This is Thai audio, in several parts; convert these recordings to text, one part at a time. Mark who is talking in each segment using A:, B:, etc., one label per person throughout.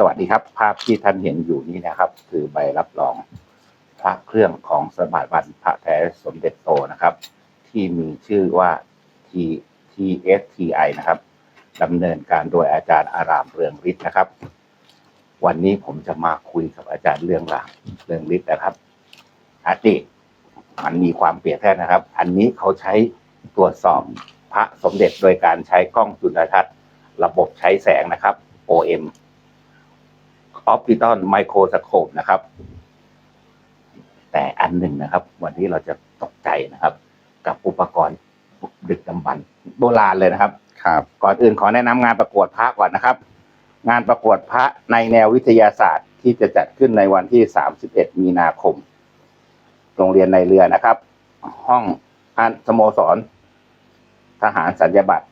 A: สวัสดีครับ ภาพที่ท่านเห็นอยู่นี้นะครับ คือใบรับรองพระเครื่องของสมบัติบันพระแท้สมเด็จโตนะครับ ที่มีชื่อว่า T TSTI นะครับดำเนินการโดยอาจารย์อารามเรืองฤทธิ์นะครับ วันนี้ผมจะมาคุยกับอาจารย์เรื่องรามเรืองฤทธิ์นะครับอาติมันมีความเปรียบเทียบนะครับ อันนี้เขาใช้ตรวจสอบพระสมเด็จโดยการใช้กล้องจุลทรรศน์ ระบบใช้แสงนะครับ OM Optical Microscope นะครับ แต่อันหนึ่งนะครับ วันนี้เราจะตกใจนะครับ กับอุปกรณ์ดึกดำบรรพ์โบราณเลยนะครับ
B: ครับ
A: ก่อนอื่นขอแนะนำงานประกวดพระก่อนนะครับ งานประกวดพระในแนววิทยาศาสตร์ที่จะจัดขึ้นในวันที่ 31 มีนาคม โรงเรียนในเรือนะครับ ห้องอันสโมสร ทหารสัญญาบัตร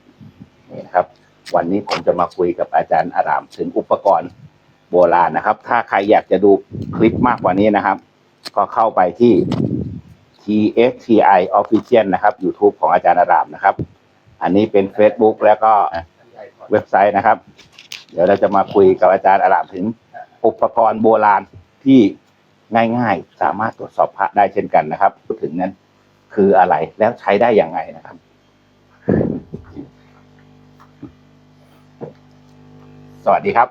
A: นี่นะครับ วันนี้ผมจะมาคุยกับอาจารย์อารามถึงอุปกรณ์ โบราณนะครับ ถ้าใครอยากจะดูคลิปมากกว่านี้นะครับ ก็เข้าไปที่ TSTI Official นะครับ YouTube ของอาจารย์อารามนะครับ อันนี้เป็น Facebook แล้วก็เว็บไซต์นะครับ เดี๋ยวเราจะมาคุยกับอาจารย์อารามถึงอุปกรณ์โบราณที่ง่ายๆ สามารถตรวจสอบพระได้เช่นกันนะครับพูดถึงนั้นคืออะไรแล้วใช้ได้อย่างไงนะครับ สวัสดีครับ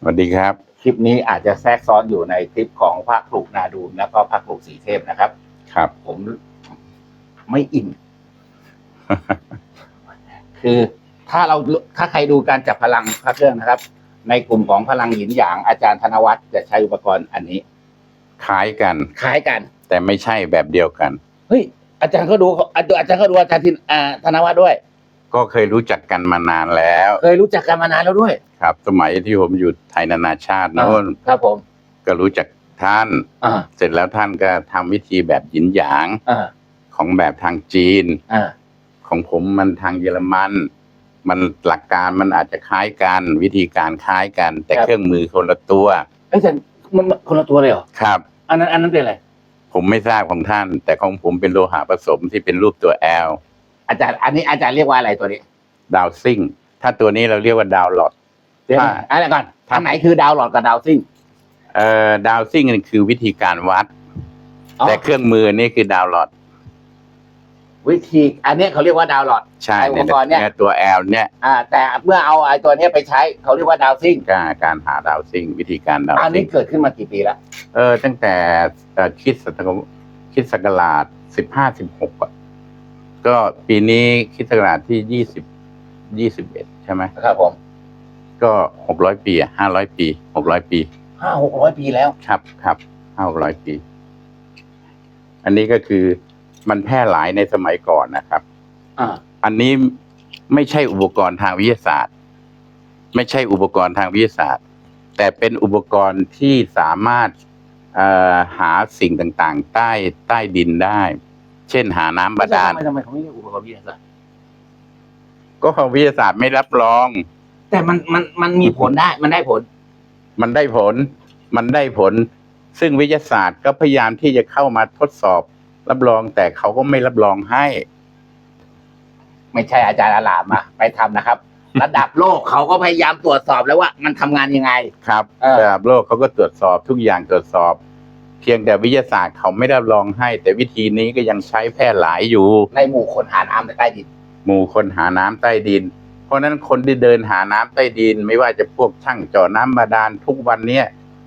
B: สวัสดีครับ
A: คลิปนี้อาจจะแทรกซ้อนอยู่ในคลิปของพระปลูกนาดูนแล้วก็พระปลูกสีเทพนะครับ
B: ครับ
A: ผมไม่อินคือถ้าเราถ้าใครดูการจับพลังพระเครื่องนะครับ ในกลุ่มของพลังหยินหยางอาจารย์ธนวัฒน์จะใช้อุปกรณ์อันนี้
B: คล้ายกัน
A: คล้ายกัน
B: แต่ไม่ใช่แบบเดียวกัน
A: เฮ้ยอาจารย์ก็ดูอาจารย์ก็ดูอาจารย์ทินอ่าธนวัฒน์ด้วย
B: ก็เคยรู้จักกันมานานแล้ว
A: เคยรู้จักกันมานานแล้วด้วย
B: ครับ สมัยที่ผมอยู่ไทยนานาชาติโน้น
A: ครับผม
B: ก็รู้จักท่าน
A: อ่า
B: เสร็จแล้วท่านก็ทำวิธีแบบหยินหยาง
A: อ่า
B: ของแบบทางจีน
A: อ่า
B: ของผมมันทางเยอรมัน มันหลักการมันอาจจะคล้ายกัน วิธีการคล้ายกัน แต่เครื่องมือคนละตัว
A: เอ้ยแต่มันมันคนละตัวเลยเหรอ
B: ครับ
A: อันนั้นอันนั้นเป็นอะไร
B: ผมไม่ทราบของท่าน แต่ของผมเป็นโลหะผสมที่เป็นรูปตัวแอล
A: อาจารย์อันนี้อาจารย์เรียกว่าอะไรตัวนี้
B: ดาวซิ่ง ถ้าตัวนี้เราเรียกว่าดาวหลอด
A: เดี๋ยว
B: อ่า
A: นะอะไรก่อนทางไหนคือดาวหลอดกับดาวซิ่ง
B: เอ่อดาวซิ่งนี่คือวิธีการวัด
A: อ๋อ
B: แต่เครื่องมือนี่คือดาวหลอด
A: วิธี อันนี้เขาเรียกว่าดาวหลอด
B: ใช่
A: ไอ้อุปกรณ์เนี่ย
B: ตัวแอลเนี่ย
A: อ่า แต่เมื่อเอาไอ้ตัวเนี้ยไปใช้เขาเรียกว่าดาวซิ่ง
B: การการหาดาวซิ่ง วิธีการดาว
A: อัน
B: ซิ่
A: นี้
B: ง
A: เกิดขึ้นมากี่ปีแล้ว
B: เออตั้งแต่เอ่อคริดศักราชคริดศักราชสิบห้าสิบหกอะ ก็ปีนี้คริดศักราชที่ยี่สิบยี่สิบเอ็ดใช่ไหม
A: ครับผม
B: ก็หกร้อยปีห้าร้อยปีหกร้อยปี
A: ห้าหกร้อยปีแล้ว
B: ครับครับห้าร้อยปี อันนี้ก็คือมันแพร่หลายในสมัยก่อนนะครับ
A: อ่า
B: อันนี้ไม่ใช่อุปกรณ์ทางวิทยาศาสตร์ ไม่ใช่อุปกรณ์ทางวิทยาศาสตร์ แต่เป็นอุปกรณ์ที่สามารถเอ่อหาสิ่งต่างๆ ใต้ใต้ดินได้เช่นหาน้ำบาดาล
A: ทำไมทำไมเขาไม่เรียกอุปกรณ์วิทยาศาสตร์
B: ก็วิทยาศาสตร์ไม่รับรอง
A: แต่มันมันมันมีผลได้มันได้ผล
B: มันได้ผล มันได้ผล ซึ่งวิทยาศาสตร์ก็พยายามที่จะเข้ามาทดสอบ รับรองแต่เขาก็ไม่รับรองให้
A: ไม่ใช่อาจารย์อาลามอะไปทำนะครับ ระดับโลกเขาก็พยายามตรวจสอบแล้วว่า มันทำงานยังไง
B: ครับ
A: เออ
B: ระดับโลกเขาก็ตรวจสอบทุกอย่างตรวจสอบเพียงแต่วิทยาศาสตร์เขาไม่ได้รับรองให้ แต่วิธีนี้ก็ยังใช้แพร่หลายอยู่
A: ในหมู่คนหาน้ำในใต้ดิน
B: หมู่คนหาน้ำใต้ดิน เพราะฉะนั้นคนที่เดินหาน้ำใต้ดิน ไม่ว่าจะพวกช่างเจาะน้ำบาดาลทุกวันเนี้ย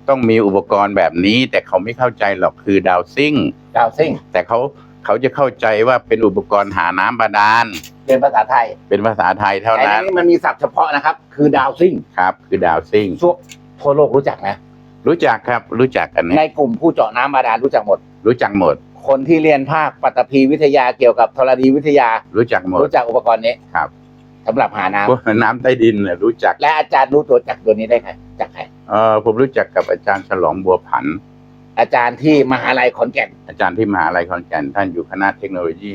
B: ต้องมีอุปกรณ์แบบนี้ แต่เขาไม่เข้าใจหรอกคือดาวซิ่ง
A: ดาวซิ่ง
B: แต่เขาเขาจะเข้าใจว่าเป็นอุปกรณ์หาน้ำบาดาล
A: เป็นภาษาไทย
B: เป็นภาษาไทยเท่า
A: แต่
B: นั้น
A: นี้มันมีศัพท์เฉพาะนะครับ คือดาวซิ่ง
B: ครับ คือดาวซิ่ง
A: ทั่วทั่วโลกรู้จักนะ
B: รู้จักครับ รู้จักกัน
A: ใน
B: เนี่ย
A: กลุ่มผู้เจาะน้ำบาดาลรู้จักหมด
B: รู้จักหมด
A: คนที่เรียนภาคปัตตภีวิทยาเกี่ยวกับธรณีวิทยา
B: รู้จักหมด
A: รู้จักอุปกรณ์นี้
B: ครับ
A: สำหรับหาน้ำ
B: พวกน้ำใต้ดินเนี่ยรู้จัก
A: และอาจารย์รู้ตัวจักตัวนี้ได้ไงจากใคร
B: เออผมรู้จักกับอาจารย์ฉลองบัวผัน
A: อาจารย์ที่มหาลัยขอนแก่น
B: อาจารย์ที่มหาลัยขอนแก่นท่านอยู่คณะเทคโนโลยี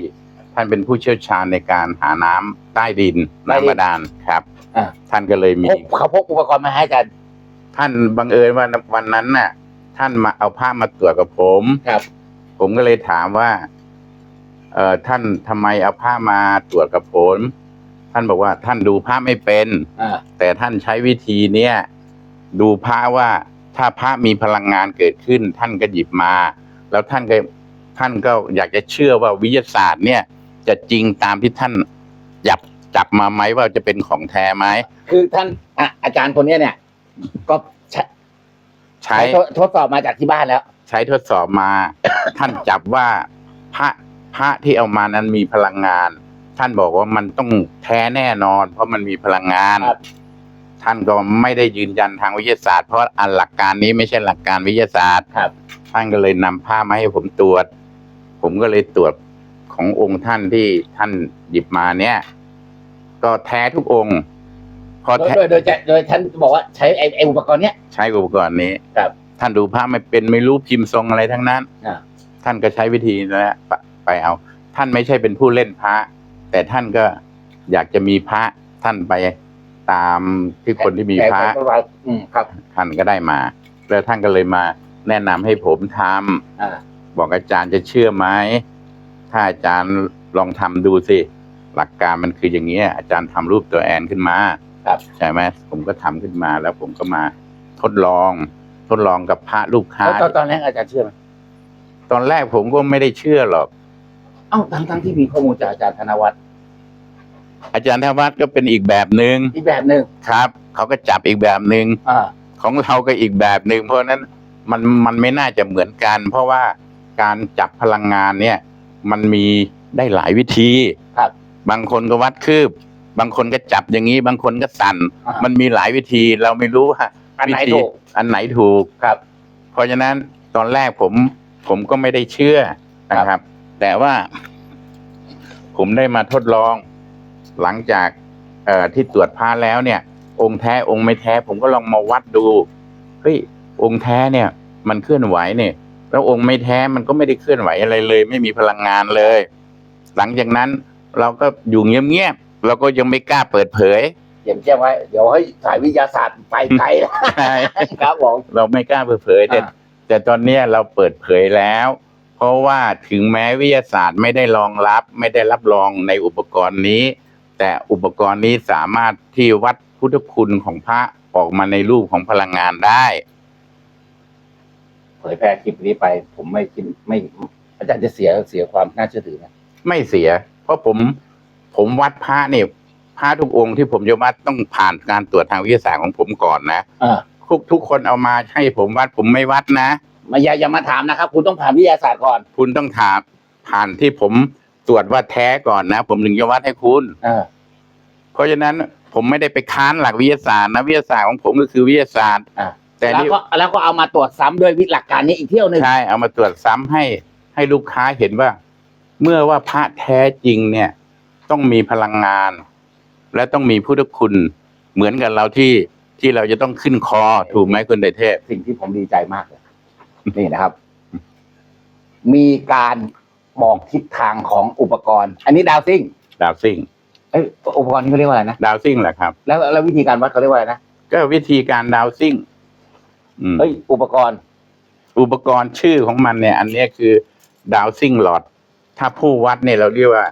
B: ท่านเป็นผู้เชี่ยวชาญในการหาน้ำใต้ดิน
A: ใต้ดิน
B: น้ำบาดาลครับ
A: อ่า
B: ท่านก็เลยมี
A: พกเขาพกอุปกรณ์มาให้อาจารย์
B: ท่านบังเอิญว่าวันนั้นน่ะ ท่านมาเอาผ้ามาตรวจกับผม
A: ครับ
B: ผมก็เลยถามว่า เอ่อท่านทำไมเอาผ้ามาตรวจกับผม ท่านบอกว่า ท่านดูผ้าไม่เป็น
A: อ่า
B: แต่ท่านใช้วิธีเนี้ยดูพระว่าถ้าพระมีพลังงานเกิดขึ้น ท่านก็หยิบมา แล้วท่านก็ท่านก็อยากจะเชื่อว่าวิทยาศาสตร์เนี่ย จะจริงตามที่ท่านจับจับมาไหมว่าจะเป็นของแท้ไหม
A: คือท่านอะอาจารย์คนเนี้ยเนี่ย ก็ใช้
B: ใช้
A: ใช้ทดทดสอบมาจากที่บ้านแล้ว
B: ใช้ทดสอบมา ท่านจับว่าพระพระที่เอามานั้นมีพลังงาน ท่านบอกว่ามันต้องแท้แน่นอน เพราะมันมีพลังงาน
A: ครับ
B: ท่านก็ไม่ได้ยืนยันทางวิทยาศาสตร์ เพราะอันหลักการนี้ไม่ใช่หลักการวิทยาศาสตร์
A: ครับ
B: ท่านก็เลยนำผ้ามาให้ผมตรวจ ผมก็เลยตรวจขององค์ท่านที่ท่านหยิบมาเนี่ย ก็แท้ทุกองค์ พอ
A: โดย
B: แท้
A: โดยโดยจะโดยท่านบอกว่าใช้ไอ้ไอ้อุปกรณ์เนี้ย
B: ใช้อุปกรณ์นี้
A: ครับ
B: ท่านดูภาพไม่เป็นไม่รู้พิมพ์ทรงอะไรทั้งนั้น
A: อ่า
B: ท่านก็ใช้วิธีนั้นแหละไปไปเอา ท่านไม่ใช่เป็นผู้เล่นพระ แต่ท่านก็อยากจะมีพระท่านไปตามที่คนที่มีพระ
A: แต่แต่ว่าอืมครับ
B: ท่านก็ได้มา แล้วท่านก็เลยมาแนะนำให้ผมทำ
A: อ่า
B: บอกอาจารย์จะเชื่อไหมถ้าอาจารย์ลองทำดูสิ หลักการมันคืออย่างนี้ยอาจารย์ทำรูปตัวแอนขึ้นมา
A: ครับ
B: ใช่ไหมผมก็ทำขึ้นมาแล้วผมก็มาทดลอง ทดลองกับพระลูกค้า
A: แล้วตอนตอนแรกอาจารย์เชื่อไหม
B: ตอนแรกผมก็ไม่ได้เชื่อหรอก
A: เอ้าทั้งทั้งที่มีข้อมูลจากอาจารย์ธนวัฒน์
B: อาจารย์ธวัฒน์ก็เป็นอีกแบบหนึ่ง
A: อีกแบบหนึ่ง
B: ครับเขาก็จับอีกแบบหนึ่ง
A: อ่า
B: ของเราก็อีกแบบหนึ่งเพราะฉะนั้นมันมันไม่น่าจะเหมือนกัน เพราะว่าการจับพลังงานเนี่ย มันมีได้หลายวิธี
A: ครับ
B: บางคนก็วัดคืบ บางคนก็จับอย่างนี้ บางคนก็สั่น
A: อ่า
B: มันมีหลายวิธีเราไม่รู้ว่า
A: อันไหน
B: วิธี
A: ถูก
B: อันไหนถูก
A: ครับ
B: เพราะฉะนั้นตอนแรกผม ผมก็ไม่ได้เชื่อนะครับ แต่ว่า ผมได้มาทดลอง หลังจากเอ่อที่ตรวจพาแล้วเนี่ย องค์แท้องค์ไม่แท้ ผมก็ลองมาวัดดูเฮ้ยองค์แท้เนี่ย มันเคลื่อนไหวเนี่ย แล้วองค์ไม่แท้มันก็ไม่ได้เคลื่อนไหวอะไรเลย ไม่มีพลังงานเลย หลังจากนั้นเราก็อยู่เงียบๆ เราก็ยังไม่กล้าเปิดเผย
A: เยี่ยมแจ้งไว้เดี๋ยวให้สายวิทยาศาสตร์ไปไกลแล้ว
B: ใช่
A: ครับผม
B: เราไม่กล้าเปิดเผยแต่
A: อ่า
B: แต่ตอนเนี้ยเราเปิดเผยแล้ว เพราะว่าถึงแม้วิทยาศาสตร์ไม่ได้รองรับ ไม่ได้รับรองในอุปกรณ์นี้ แต่อุปกรณ์นี้สามารถที่วัดพุทธคุณของพระออกมาในรูปของพลังงานได้
A: เผยแพร่คลิปนี้ไป ผมไม่คิดไม่ อาจารย์จะเสียเสียความน่าเชื่อถือนะ
B: ไม่เสีย เพราะผม ผมวัดพระเนี่ยพระทุกองค์ที่ผมจะวัดต้องผ่านการตรวจทางวิทยาศาสตร์ของผมก่อนนะ
A: อ่า
B: ทุกทุกคนเอามาให้ผมวัดผมไม่วัดนะ
A: มาอย่าอย่ามาถามนะครับ คุณต้องผ่านวิทยาศาสตร์ก่อน
B: คุณต้องถามผ่านที่ผมตรวจว่าแท้ก่อนนะ ผมถึงจะวัดให้คุณ
A: อ่า
B: เพราะฉะนั้นผมไม่ได้ไปค้านหลักวิทยาศาสตร์นะวิทยาศาสตร์ของผมก็คือวิทยาศาสตร์
A: อ่า
B: แต่
A: แล้ว
B: นี่
A: ก็แล้วก็เอามาตรวจซ้ำด้วยวิธีหลักการนี้อีกเที่ยวหนึ่ง
B: ใช่เอามาตรวจซ้ำให้ให้ลูกค้าเห็นว่า เมื่อว่าพระแท้จริงเนี่ย ต้องมีพลังงาน และต้องมีพุทธคุณ เหมือนกับเราที่ที่เราจะต้องขึ้นคอถูกไหมคุณเดชเทพ
A: สิ่งที่ผมดีใจมากเลยนี่นะครับ มีการบอกทิศทางของอุปกรณ์ อันนี้ดาวซิ่ง
B: ดาวซิ่ง
A: เอ้ยอุปกรณ์นี้เขาเรียกว่าอะไรนะ
B: ดาวซิ่งแหละครับ
A: แล้วแล้ววิธีการวัดเขาเรียกว่าอะไรนะ
B: ก็วิธีการดาวซิ่งอืม
A: เฮ้ยอุปกรณ์
B: อุปกรณ์ชื่อของมันเนี่ย อันเนี้ยคือดาวซิ่งหลอด ถ้าผู้วัดเนี่ยเราเรียกว่า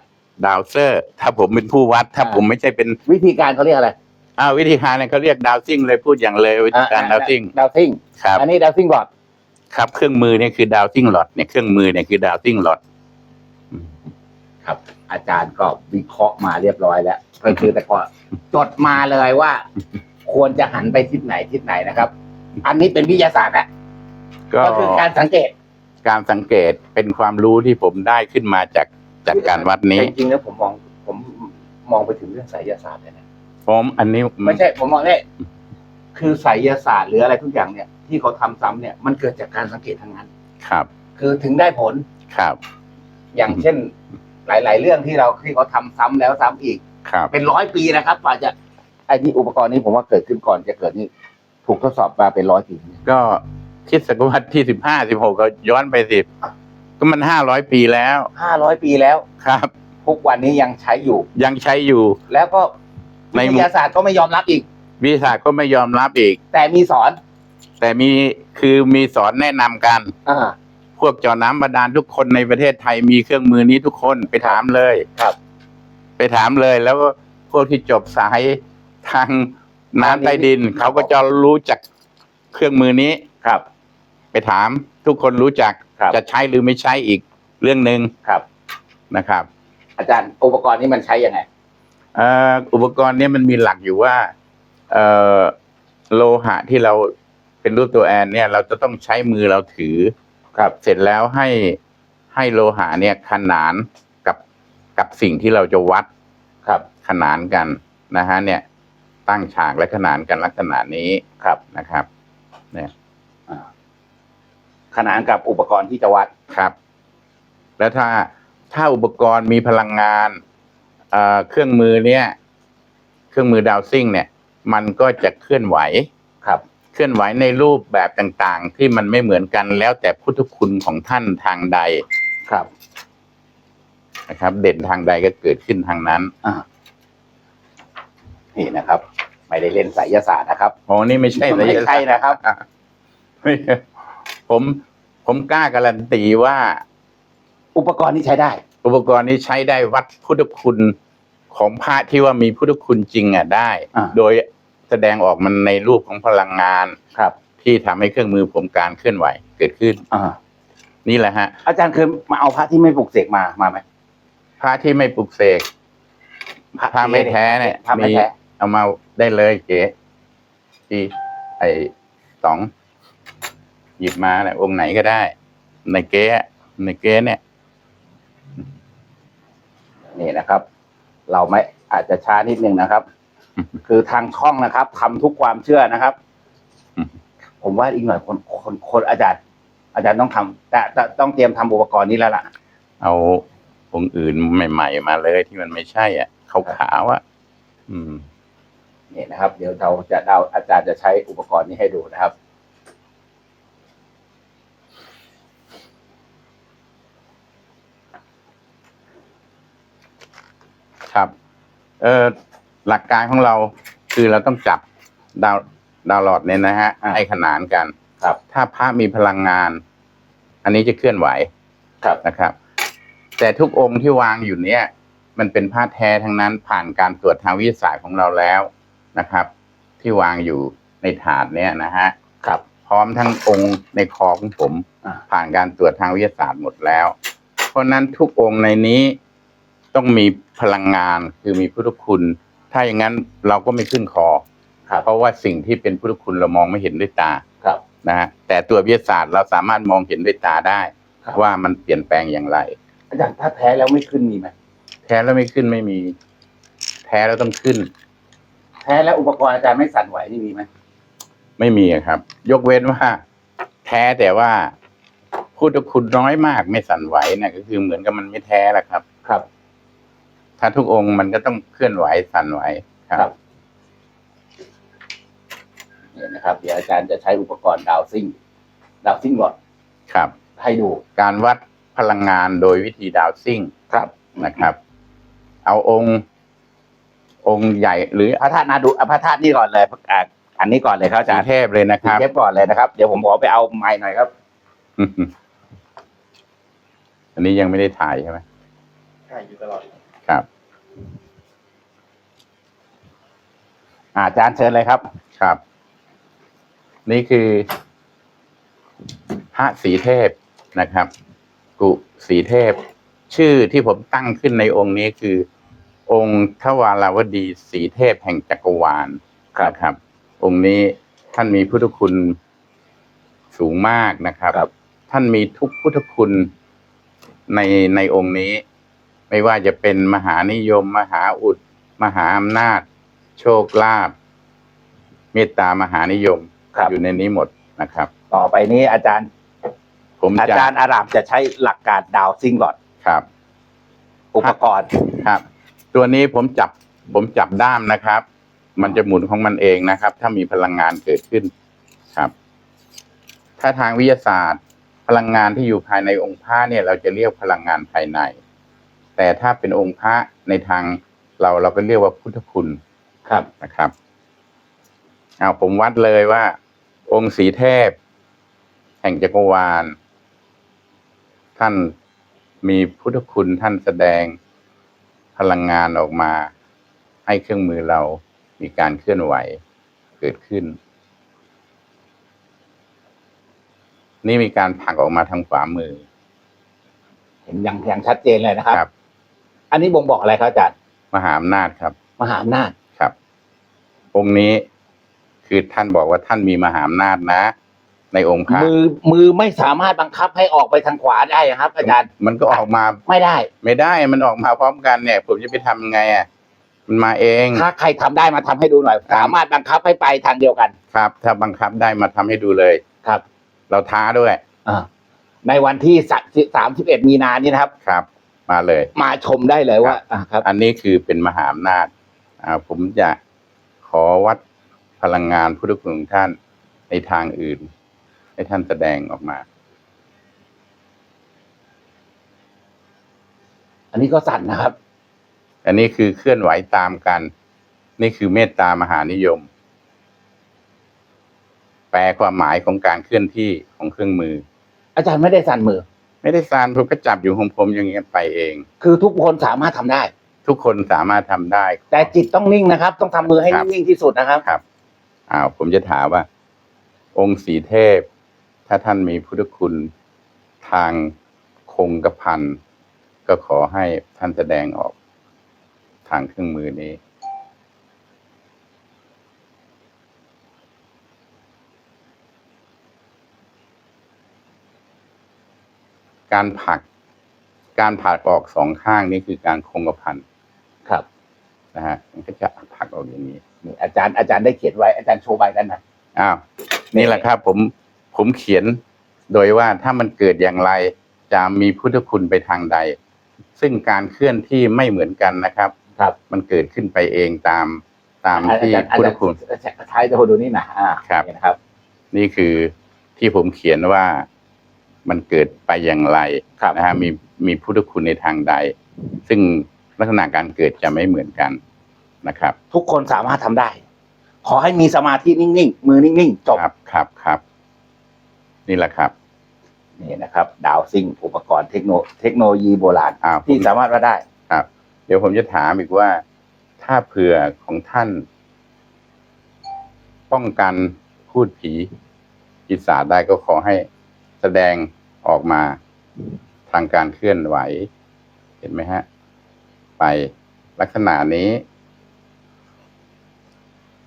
B: ดาวเซอร์ ถ้าผมเป็นผู้วัด ถ้าผมไม่ใช่เป็น
A: วิธีการเขาเรียกอะไร
B: อ้าววิธีการเนี่ยเขาเรียกดาวซิ่งเลยพูดอย่างเลยวิธีการดาวซิ่ง
A: ดาวซิ่ง
B: ครับ
A: อันนี้ดาวซิ่งบอร์ด
B: ครับเครื่องมือเนี่ยคือดาวซิ่งหลอดเนี่ยเครื่องมือเนี่ยคือดาวซิ่งหลอด
A: ครับ อาจารย์ก็วิเคราะห์มาเรียบร้อยแล้วก็คือแต่ก่อนจดมาเลยว่า ควรจะหันไปทิศไหนทิศไหนนะครับ อันนี้เป็นวิทยาศาสตร์นะ
B: ก็
A: ก็คือการสังเกต
B: การสังเกตเป็นความรู้ที่ผมได้ขึ้นมาจาก จากการวัดนี้
A: จริงๆแล้วผมมองผมมองไปถึงเรื่องไสยศาสตร์เลยนะ
B: ผมอันนี้
A: ไม่ใช่ผมมองเนี่ยคือไสยศาสตร์หรืออะไรทุกอย่างเนี่ย ที่เขาทำซ้ำเนี่ยมันเกิดจากการสังเกตทางนั้น
B: ครับ
A: คือถึงได้ผล
B: ครับ
A: อย่างเช่น หลาย ๆ เรื่องที่เราที่เขาทำซ้ำแล้วซ้ำอีก
B: ครับ
A: เป็นร้อยปีนะครับกว่าจะไอ้นี่อุปกรณ์นี้ผมว่าเกิดขึ้นก่อนจะเกิดนี่ถูกทดสอบมาเป็นร้อยปีเนี่ย
B: ก็คิดศตวรรษที่สิบห้าสิบหกก็ย้อนไปสิบ ก็มันห้าร้อยปีแล้ว
A: ห้าร้อยปีแล้ว
B: ครับ
A: ทุกวันนี้ยังใช้อยู่
B: ยังใช้อยู่
A: แล้วก็
B: ใน
A: วิ
B: หมู่
A: ทยาศาสตร์ก็ไม่ยอมรับอีก
B: วิทยาศาสตร์ก็ไม่ยอมรับอีก
A: แต่มีสอน
B: แต่มีคือมีสอนแนะนำกัน
A: อ่า
B: พวกเจอน้ำบาดาลทุกคนในประเทศไทยมีเครื่องมือนี้ทุกคนไปถามเลย
A: ครับ
B: ไปถามเลยแล้วก็พวกที่จบสายทางน้ำใต้ดิน เขาก็จะรู้จักเครื่องมือนี้
A: ครับ
B: ไปถามทุกคนรู้จัก
A: ครับ
B: จะใช้หรือไม่ใช้อีกเรื่องหนึ่ง
A: ครับ
B: นะครับ
A: อาจารย์อุปกรณ์นี้มันใช้ยังไง
B: เอ่ออุปกรณ์เนี้มันมีหลักอยู่ว่าเอ่อโลหะที่เราเป็นรูปตัวแอนเนี่ย เราจะต้องใช้มือเราถือ
A: ครับ
B: เสร็จแล้วให้ให้โลหะเนี่ยขนานกับกับสิ่งที่เราจะวัด
A: ครับ
B: ขนานกันนะฮะเนี่ย ตั้งฉากและขนานกันลักษณะนี้
A: ครับ
B: นะครับ เนี่ย
A: อ่า ขนานกับอุปกรณ์ที่จะวัด
B: ครับ แล้วถ้าถ้าอุปกรณ์มีพลังงานเอ่อเครื่องมือเนี่ยเครื่องมือดาวซิ่งเนี่ย มันก็จะเคลื่อนไหว
A: ครับ
B: เคลื่อนไหวในรูปแบบต่างๆ ที่มันไม่เหมือนกันแล้วแต่พุทธคุณของท่านทางใด
A: ครับ
B: นะครับ เด่นทางใดก็เกิดขึ้นทางนั้น
A: อ่านี่นะครับ ไม่ได้เล่นไสยศาสตร์นะครับ
B: โอ้นี่ไม่ใช่
A: ไม่ใช่นะครับ
B: ไม่ ผมผมกล้าการันตีว่า
A: อุปกรณ์นี้ใช้ได้
B: อุปกรณ์นี้ใช้ได้วัดพุทธคุณของพระที่ว่ามีพุทธคุณจริงอะได้
A: อ่า
B: โดยแสดงออกมันในรูปของพลังงาน
A: ครับ
B: ที่ทำให้เครื่องมือผมการเคลื่อนไหว เกิดขึ้น
A: อ่า
B: นี่แหละฮะ
A: อาจารย์เคยมาเอาพระที่ไม่ปลุกเสกมามาไหม
B: พระที่ไม่ปลุกเสกพระไม่แท้เนี่ย
A: พระไม่
B: มี
A: แท้
B: เอามาได้เลยเก๋ที่ไอสอง หยิบมาเนี่ยองค์ไหนก็ได้ ในเก๊ะในเก๊เนี่ย
A: นี่นะครับ เราไม่อาจจะช้านิดนึงนะครับ คือทางช่องนะครับทำทุกความเชื่อนะครับ ผมว่าอีกหน่อยคนคนคนอาจารย์ อาจารย์ต้องทำแต่แต่ต้องเตรียมทำอุปกรณ์นี้แล้วล่ะ
B: เอาองค์อื่นใหม่ ๆ มาเลยที่มันไม่ใช่ อะขาวๆอะอืม
A: นี่นะครับ เดี๋ยวเราจะเราอาจารย์จะใช้อุปกรณ์นี้ให้ดูนะ
B: ครับ เออหลักการของเราคือเราต้องจับดาวดาวหลอดเนี่ยนะฮะ
A: อ่า
B: ให้ขนานกัน
A: ครับ
B: ถ้าพระมีพลังงาน อันนี้จะเคลื่อนไหว
A: ครับ
B: นะครับ แต่ทุกองค์ที่วางอยู่เนี่ย มันเป็นผ้าแท้ทั้งนั้นผ่านการตรวจทางวิทยาศาสตร์ของเราแล้วนะครับ ที่วางอยู่ในถาดเนี่ยนะฮะ
A: ครับ
B: พร้อมทั้งองค์ในคอของผม
A: อ่า
B: ผ่านการตรวจทางวิทยาศาสตร์หมดแล้ว เพราะฉะนั้นทุกองค์ในนี้ ต้องมีพลังงานคือมีพุทธคุณ ถ้าอย่างนั้นเราก็ไม่ขึ้นคอ
A: ครับ
B: เพราะว่าสิ่งที่เป็นพุทธคุณเรามองไม่เห็นด้วยตา
A: ครับ
B: นะฮะแต่ตัววิทยาศาสตร์เราสามารถมองเห็นด้วยตาได้
A: ครับ
B: ว่ามันเปลี่ยนแปลงอย่างไร
A: อาจารย์ถ้าแท้แล้วไม่ขึ้นมีไหม
B: แท้แล้วไม่ขึ้นไม่มี แท้แล้วต้องขึ้น
A: แท้แล้วอุปกรณ์อาจารย์ไม่สั่นไหวนี่มีไหม
B: ไม่มีอะครับ ยกเว้นว่า แท้แต่ว่าพุทธคุณน้อยมากไม่สั่นไหวเนี่ยก็คือเหมือนกับมันไม่แท้แหละครับ
A: ครับ
B: ถ้าทุกองค์มันก็ต้องเคลื่อนไหวสั่นไหวค
A: ครั
B: รับ
A: บนี่นะครับเดี๋ยวอาจารย์จะใช้อุปกรณ์ดาวซิ่งดาวซิ่งหลอด
B: ครับ
A: ให้ดู
B: การวัดพลังงานโดยวิธีดาวซิ่ง
A: ครับ
B: นะครับ เอาองค์องค์ใหญ่ หรือ
A: พระธาตุนาดูเอาพระธาตุนี่ก่อนเลยอะอันนี้ก่อนเลยครับอา
B: สี
A: จารย์
B: เทพเลยนะค
A: สี
B: รับ
A: เทปก่อนเลยนะครับ เดี๋ยวผมขอไปเอาไม้หน่อยครับ
B: อันนี้ยังไม่ได้ถ่ายใช่ไหม
C: ถ่ายอยู่ตลอด
B: ครับ
A: อาอาจารย์เชิญเลยครับ
B: ครับ นี่คือพระสีเทพนะครับ กุสีเทพ ชื่อที่ผมตั้งขึ้นในองค์นี้คือ องค์ทวาราวดีสีเทพแห่งจักรวาล
A: ครับ
B: นะครับ องค์นี้ท่านมีพุทธคุณสูงมากนะครับ
A: ครับ
B: ท่านมีทุกพุทธคุณในในองค์นี้ ไม่ว่าจะเป็นมหานิยม มหาอุด มหาอำนาจ โชคลาภเมตตามหานิยม
A: ครับ
B: อยู่ในนี้หมดนะครับ
A: ต่อไปนี้อาจารย์
B: ผม
A: อา
B: จะ
A: จารย์อารามจะใช้หลักการดาวซิ่งหลอด
B: ครับ
A: อุปกรณ์
B: ครับ ตัวนี้ผมจับผมจับด้ามนะครับ มันจะหมุนของมันเองนะครับ ถ้ามีพลังงานเกิดขึ้นครับ ถ้าทางวิทยาศาสตร์ พลังงานที่อยู่ภายในองค์พระเนี่ย เราจะเรียกพลังงานภายใน แต่ถ้าเป็นองค์พระในทางเราเราก็เรียกว่าพุทธคุณ
A: ครับ
B: นะครับเอาผมวัดเลยว่า องค์สีเทพ แห่งจักรวาล ท่านมีพุทธคุณท่านแสดงพลังงานออกมา ให้เครื่องมือเรามีการเคลื่อนไหวเกิดขึ้น นี่มีการผลักออกมาทางขวามือ
A: เห็นอย่างอย่างชัดเจนเลยนะครับ
B: ครับ
A: อันนี้บ่งบอกอะไรครับอาจารย์
B: มหาอำนาจครับ
A: มหาอำนาจ
B: ครับ องค์นี้คือท่านบอกว่าท่านมีมหาอำนาจนะ ในองค์พระ
A: มือมือไม่สามารถบังคับให้ออกไปทางขวาได้ครับ อาจารย์
B: มันก็ออกมา
A: ไม่ได้
B: ไม่ได้มันออกมาพร้อมกันเนี่ย ผมจะไปทำยังไงอะมันมาเอง
A: ถ้าใครทำได้มาทำให้ดูหน่อย สามารถบังคับให้ไปทางเดียวกัน
B: ครับ ถ้าบังคับได้มาทำให้ดูเลย
A: ครับ
B: เราท้าด้วย
A: อ่าในวันที่สามสิบเอ็ดมีนานี้นะครับ
B: ครับ มาเลย
A: มาชมได้เลยว่าอ่าครับ
B: อันนี้คือเป็นมหาอำนาจอ่าผมจะขอวัดพลังงานพุทธคุณของท่านในทางอื่น ให้ท่านแสดงออกมา
A: อันนี้ก็สั่นนะครับ
B: อันนี้คือเคลื่อนไหวตามกัน นี่คือเมตตามหานิยม แปลความหมายของการเคลื่อนที่ของเครื่องมือ
A: อาจารย์ไม่ได้สั่นมือ
B: ไม่ได้ซานผมก็จับอยู่ของผมอย่างเงี้ยไปเอง
A: คือทุกคนสามารถทำได้
B: ทุกคนสามารถทำได้
A: แต่จิตต้องนิ่งนะครับ ต้องทำมือให้
B: ครับ
A: นิ่งที่สุดนะครับ
B: ครับอ้าวผมจะถามว่า องค์สีเทพ ถ้าท่านมีพุทธคุณทางคงกระพันก็ขอให้ท่านแสดงออก ทางเครื่องมือนี้ การผลัก การผลักออกสองข้างนี่คือการคงกระพัน
A: ครับ
B: นะฮะมันก็จะผลักออกอย่างนี้
A: นี่อาจารย์อาจารย์ได้เขียนไว้อาจารย์โชว์ใบกันนะ
B: อ้าวนี่แหละครับ ผมผมเขียนโดยว่าถ้ามันเกิดอย่างไรจะมีพุทธคุณไปทางใด ซึ่งการเคลื่อนที่ไม่เหมือนกันนะครับ
A: ครับ
B: มันเกิดขึ้นไปเองตามตาม
A: อา
B: ที่
A: จารย์อา
B: พุท
A: จา
B: ธ
A: รย์
B: คุณ
A: ท้ายจะดูนี่นะอ่า
B: ครับ
A: นี่นะครับ
B: นี่คือที่ผมเขียนว่า มันเกิดไปอย่างไร
A: ครับ
B: นะฮะมีมีพุทธคุณในทางใด ซึ่งลักษณะการเกิดจะไม่เหมือนกันนะครับ
A: ทุกคนสามารถทำได้ ขอให้มีสมาธินิ่งๆ มือนิ่งๆ จบ
B: ครับครับครับ นี่แหละครับ
A: นี่นะครับ ดาวซิ่งอุปกรณ์เทคโนเทคโนโลยีโบราณ
B: อ้าวผม
A: ที่สามารถว่าได้
B: ครับ เดี๋ยวผมจะถามอีกว่าถ้าเผื่อของท่าน ป้องกันพูดผีปีศาจได้ก็ขอให้ แสดงออกมาทางการเคลื่อนไหว เห็นไหมฮะ ไปลักษณะนี้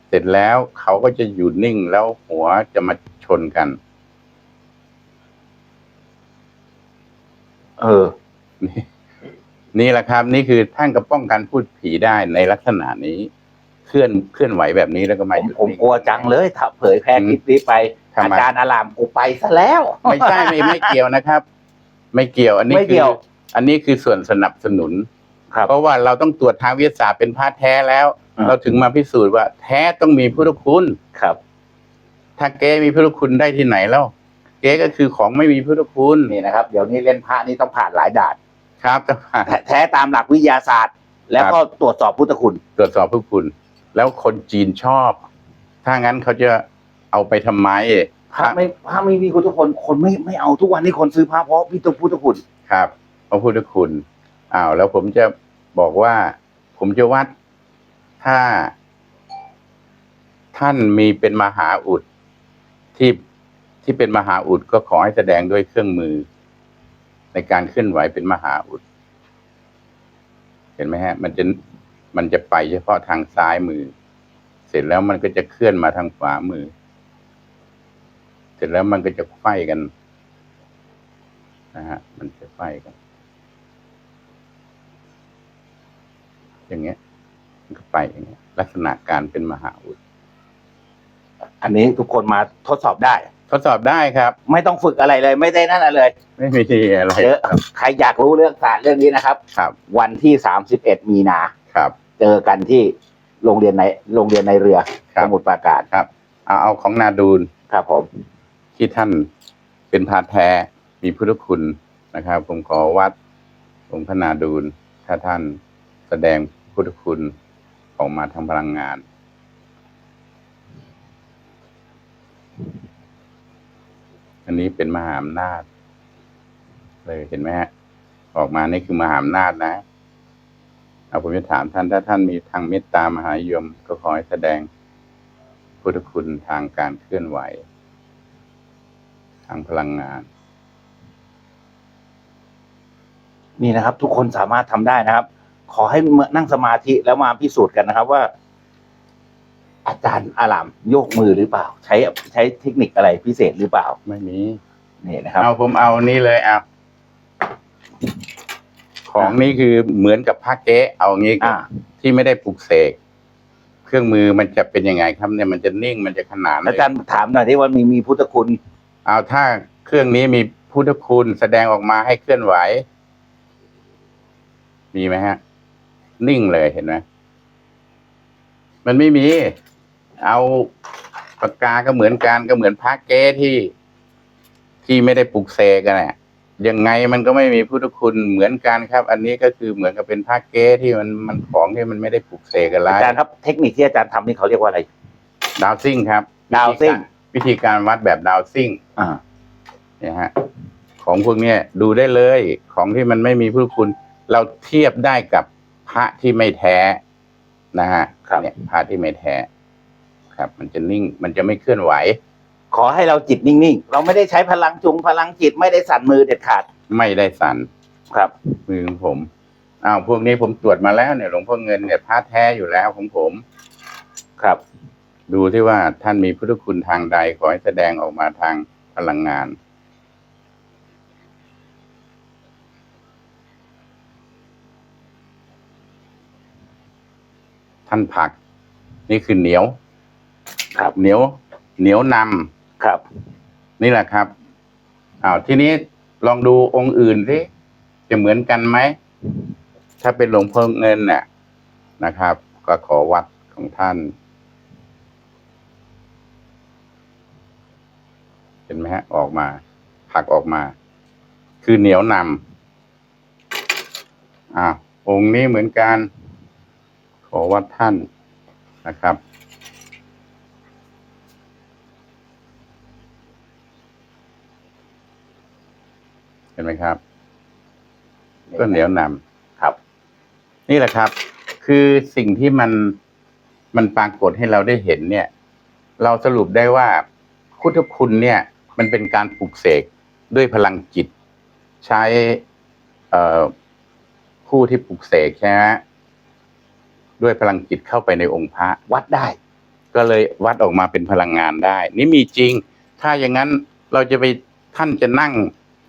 B: เสร็จแล้วเขาก็จะอยู่นิ่งแล้วหัวจะมาชนกัน
A: เออ
B: นี่นี่แหละครับ นี่คือท่านก็ป้องกันพูดผีได้ในลักษณะนี้ เคลื่อนเคลื่อนไหวแบบนี้แล้วก็
A: ผ
B: มามหยุด
A: ผม
B: นิ่ง
A: กลัวจังเลยถ้าเผยแพร่คลิปนี้ไป
B: ทำไม
A: อาจารย์อารามกูไปซะแล้ว
B: ไม่ใช่ไม่ไม่เกี่ยวนะครับ ไม่เกี่ยวอันนี้
A: ไม่
B: คื
A: เกี่
B: อ
A: ยว
B: อันนี้คือส่วนสนับสนุน
A: ครับ
B: เพราะว่าเราต้องตรวจทางวิทยาศาสตร์เป็นพระแท้แล้ว
A: อ่า
B: เราถึงมาพิสูจน์ว่าแท้ต้องมีพุทธคุณ
A: ครับ
B: ถ้าเก๊มีพุทธคุณได้ที่ไหนแล้ว เก๊ก็คือของไม่มีพุทธคุณ
A: นี่นะครับ เดี๋ยวนี้เล่นพระนี่ต้องผ่านหลายด่าน
B: ครับต้องผ่าน
A: แท้แท้ตามหลักวิทยาศาสตร์ แล้วก็ตรวจสอบพุทธคุณ
B: ตรวจสอบพุทธคุณ แล้วคนจีนชอบ ถ้างั้นเขาจะ เอาไปทำไม
A: พระไม่พระไม่มีพุทธคุณคนไม่ไม่เอาทุกวันนี้คนซื้อพระเพราะพิจพุทธคุณ
B: ครับพระพุทธคุณอ้าวแล้วผมจะบอกว่า ผมจะวัด ถ้า ท่านมีเป็นมหาอุดที่ที่เป็นมหาอุดก็ขอให้แสดงด้วยเครื่องมือ ในการเคลื่อนไหวเป็นมหาอุด เห็นไหมฮะ มันจะมันจะไปเฉพาะทางซ้ายมือ เสร็จแล้วมันก็จะเคลื่อนมาทางขวามือเส ร็จแล้วมันก็จะไขว้กันนะฮะ มันจะไขว้กัน อย่างเงี้ย มันก็ไปอย่างเงี้ย ลักษณะการเป็นมหาอุด
A: อันนี้ทุกคนมาทดสอบได้
B: ทดสอบได้ครับ
A: ไม่ต้องฝึกอะไรเลย ไม่ได้นั่นอะไรเลย
B: ไม่มีอะไร
A: เยอะใครอยากรู้เรื่องศาสตร์เรื่องนี้นะครับ
B: ครับ
A: วันที่สามสิบเอ็ดมีนา
B: ครับ
A: เจอกันที่โรงเรียนในโรงเรียนในเรือ
B: ครั
A: ส
B: บ
A: มุทรปราการ
B: ครับ เอาเอาของนาดูล
A: ครับผม
B: ที่ท่านเป็นพาแท้มีพุทธคุณนะครับ ผมขอวัดองค์พนาดูลถ้าท่านแสดงพุทธคุณออกมาทางพลังงาน อันนี้เป็นมหาอำนาจ เลยเห็นไหมฮะ ออกมานี่คือมหาอำนาจนะเอาผมจะถามท่านถ้าท่านมีทางเมตตามหายมก็ขอให้แสดงพุทธคุณทางการเคลื่อนไหว ทางพลังงาน
A: นี่นะครับ ทุกคนสามารถทำได้นะครับ ขอให้นั่งสมาธิแล้วมาพิสูจน์กันนะครับว่า อาจารย์อารามโยกมือหรือเปล่า ใช้ใช้เทคนิคอะไรพิเศษหรือเปล่า
B: ไม่มี
A: นี่นะครับ
B: เอาผมเอานี่เลยเอาของนี้คือเหมือนกับผ้าเก๊เอางี้
A: อ่า
B: ที่ไม่ได้ปลุกเสกเครื่องมือมันจะเป็นยังไงครับเนี่ยมันจะนิ่งมันจะขนานเล
A: อาจารย์ถามหน่อยที่ว่ามีมีพุทธคุณ
B: เอาถ้าเครื่องนี้มีพุทธคุณแสดงออกมาให้เคลื่อนไหว มีไหมฮะ นิ่งเลยเห็นไหมมันไม่มี เอาปากกาก็เหมือนกันก็เหมือนพระเก้ที่ที่ไม่ได้ปลุกเสกกันแหละยังไงมันก็ไม่มีพุทธคุณเหมือนกันครับ อันนี้ก็คือเหมือนกับเป็นพระเก้ที่มันมันของที่มันไม่ได้ปลุกเสกอะไร
A: อาจารย์ครับเทคนิคที่อาจารย์ทำนี่เขาเรียกว่าอะไร
B: ดาวซิ่งครับ
A: ดาวซิ่ง
B: วิธีการวัดแบบดาวซิ่ง
A: อ่า
B: เนี่ยฮะของพวกเนี้ยดูได้เลยของที่มันไม่มีพุทธคุณ เราเทียบได้กับพระที่ไม่แท้นะฮะ
A: ครับ
B: เนี่ยพระที่ไม่แท้ ครับ มันจะนิ่งมันจะไม่เคลื่อนไหว
A: ขอให้เราจิตนิ่งๆ เราไม่ได้ใช้พลังจุงพลังจิตไม่ได้สั่นมือเด็ดขาด
B: ไม่ได้สั่น
A: ครับ
B: มือของผมอ้าวพวกนี้ผมตรวจมาแล้วเนี่ยหลวงพ่อเงินเนี่ยพระแท้อยู่แล้วของผม
A: ครับ
B: ดูที่ว่าท่านมีพุทธคุณทางใดขอให้แสดงออกมาทางพลังงาน ท่านผัก นี่คือเหนียว
A: ครับ
B: เหนียว เหนียวน
A: ครับำ
B: นี่แหละครับอ้าวทีนี้ลองดูองค์อื่นสิจะเหมือนกันไหม ถ้าเป็นหลวงพ่อเงินเนี่ยนะครับ ก็ขอวัดของท่าน เห็นไหมฮะ ออกมาผลักออกมา คือเหนียวนำอ่าองค์นี้เหมือนกัน ขอวัดท่านนะครับ เห็นไหมครับ ก็เหนียวนำ
A: ครับ
B: นี่แหละครับ คือสิ่งที่มันมันปรากฏให้เราได้เห็นเนี่ย เราสรุปได้ว่าพุทธคุณเนี่ย มันเป็นการปลุกเสกด้วยพลังจิต ใช้เอ่อผู้ที่ปลุกเสกใช่ไหมด้วยพลังจิตเข้าไปในองค์พระ
A: วัดได้
B: ก็เลยวัดออกมาเป็นพลังงานได้ นี่มีจริง ถ้าอย่างนั้นเราจะไปท่านจะนั่ง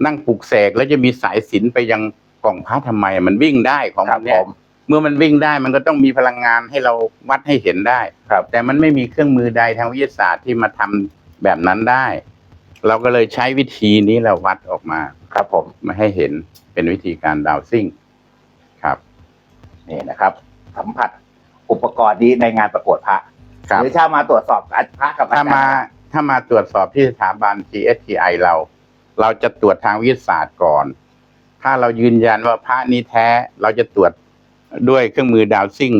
B: นั่งปลุกเสกแล้วจะมีสายสิญจนไปยังกล่องพระทำไม มันวิ่งได้ของ
A: ครับ
B: มันเนี่ย
A: ผม
B: เมื่อมันวิ่งได้มันก็ต้องมีพลังงานให้เราวัดให้เห็นได้
A: ครับ
B: แต่มันไม่มีเครื่องมือใดทางวิทยาศาสตร์ที่มาทำแบบนั้นได้ เราก็เลยใช้วิธีนี้เราวัดออกมา
A: ครับผม
B: มาให้เห็นเป็นวิธีการดาวซิ่งครับ
A: นี่นะครับ สัมผัสอุปกรณ์นี้ในงานประกวดพระ
B: ครับ
A: หรือถ้ามาตรวจสอบพระกับอา
B: ถ้า
A: จารย์
B: มาถ้ามาตรวจสอบที่สถาบัน GSTI เรา เราจะตรวจทางวิทยาศาสตร์ก่อน ถ้าเรายืนยันว่าพระนี้แท้เราจะตรวจด้วยเครื่องมือดาวซิ่ง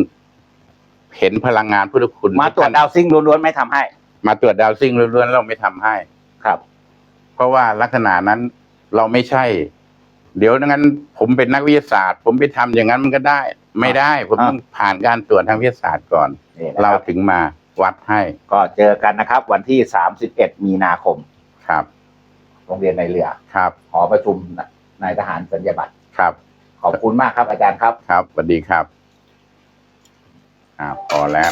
B: เห็นพลังงานพุทธคุณ
A: มาตรวจดาวซิ่งล้วนๆไม่ทำให้
B: มาตรวจดาวซิ่งล้วนๆเราไม่ทำให้
A: ครับ
B: เพราะว่าลักษณะนั้นเราไม่ใช่ เดี๋ยวงั้น ผมเป็นนักวิทยาศาสตร์ ผมไปทำอย่างนั้นมันก็ได้ ไม่ได้ ผม
A: อ่า
B: ต้องผ่านการตรวจทางวิทยาศาสตร์ก่อน
A: นี่นะ
B: เรา
A: ครับ
B: ถึงมาวัดให้
A: ก็เจอกันนะครับ วันที่ 31 มีนาคม
B: ครับ
A: โรงเรียนในเรือ
B: ครับ
A: หอประชุมนายทหารสัญญาบัตร
B: ครับ
A: ขอบคุณมากครับอาจารย์ครับ
B: ครับสวัสดีครับ อ่าพอแล้ว